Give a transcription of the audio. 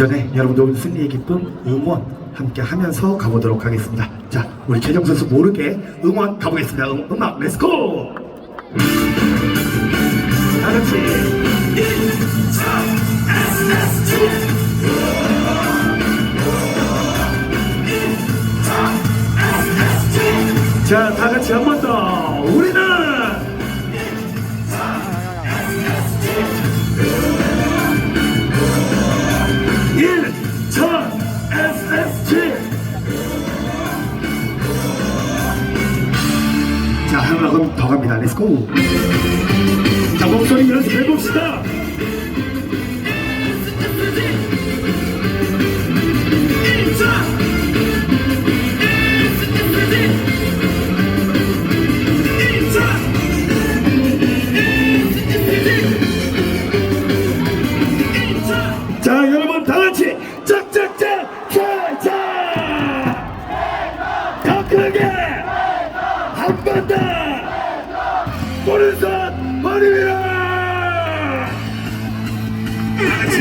전에 여러분들 승리의 기쁨 응원 함께 하면서 가보도록 하겠습니다. 자, 우리 최정 선수 모르게 응원 가보겠습니다. 음, 음악 렛츠고! 다 같이 자, 다 같이 한 번 더. 우리는 일천 SSG. 자, 한 음악은 더 갑니다. 렛츠고. 자, 목소리 연습해 봅시다. 자, 여러분 다 같이 짝짝짝 짝짝 더 크게! 한 번 더! 오른손 머리 위로! 그렇지